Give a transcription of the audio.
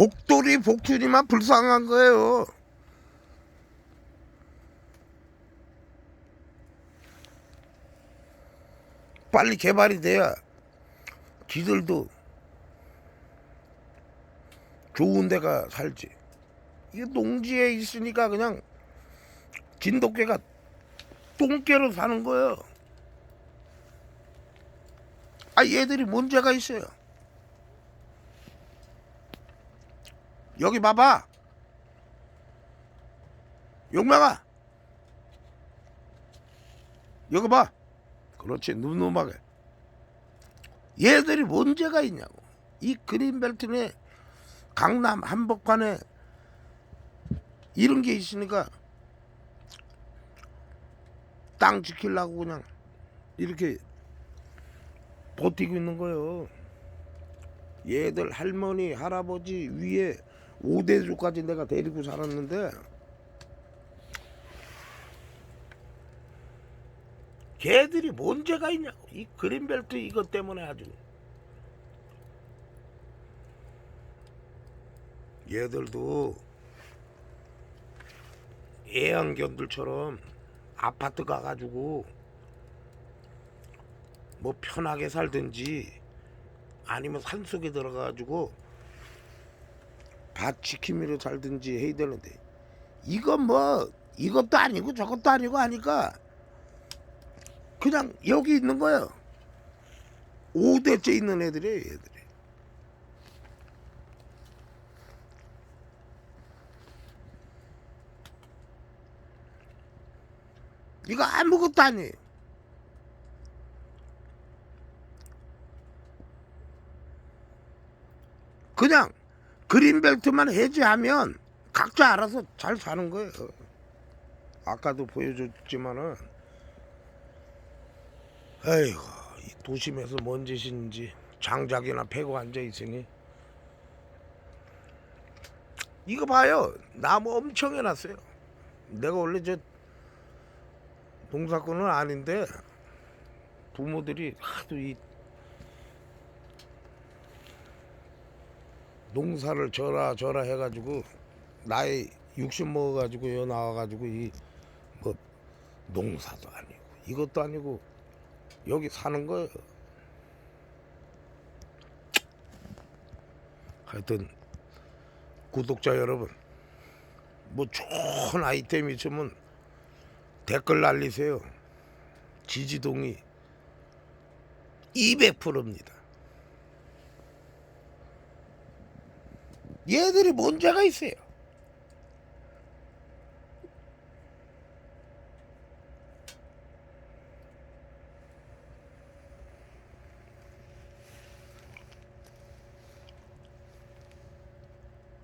복돌이 복준이만 불쌍한 거예요. 빨리 개발이 돼야 지들도 좋은 데가 살지. 이게 농지에 있으니까 그냥 진돗개가 똥개로 사는 거예요. 아 얘들이 문제가 있어요. 여기 봐봐. 용명아. 여기 봐. 그렇지 늠름하게. 얘들이 문제가 있냐고. 이 그린벨트 내 강남 한복판에 이런 게 있으니까 땅 지키려고 그냥 이렇게 버티고 있는 거예요. 얘들 할머니 할아버지 위에 오대주까지 내가 데리고 살았는데. 걔들이 문제가 있냐고. 이 그린벨트 이것 때문에 아주. 얘들도 애완견들처럼 아파트 가가지고 뭐 편하게 살든지 아니면 산속에 들어가가지고 밭 지킴이로 살든지 해야 되는데 이건 뭐 이것도 아니고 저것도 아니고 하니까 그냥 여기 있는 거예요. 5대째 있는 애들이에요, 애들이. 이거 아무것도 아니에요. 그냥 그린벨트만 해제하면 각자 알아서 잘 사는 거예요. 아까도 보여줬지만은 에이구 이 도심에서 뭔 짓인지 장작이나 패고 앉아 있으니 이거 봐요 나무 엄청 해놨어요. 내가 원래 저 농사꾼은 아닌데 부모들이 하도 이 농사를 져라 져라 해가지고 나이 60 먹어가지고 여 나와가지고 이 뭐 농사도 아니고 이것도 아니고 여기 사는 거예요. 하여튼 구독자 여러분 뭐 좋은 아이템 있으면 댓글 날리세요. 지지동이 200%입니다. 얘들이 문제가 있어요.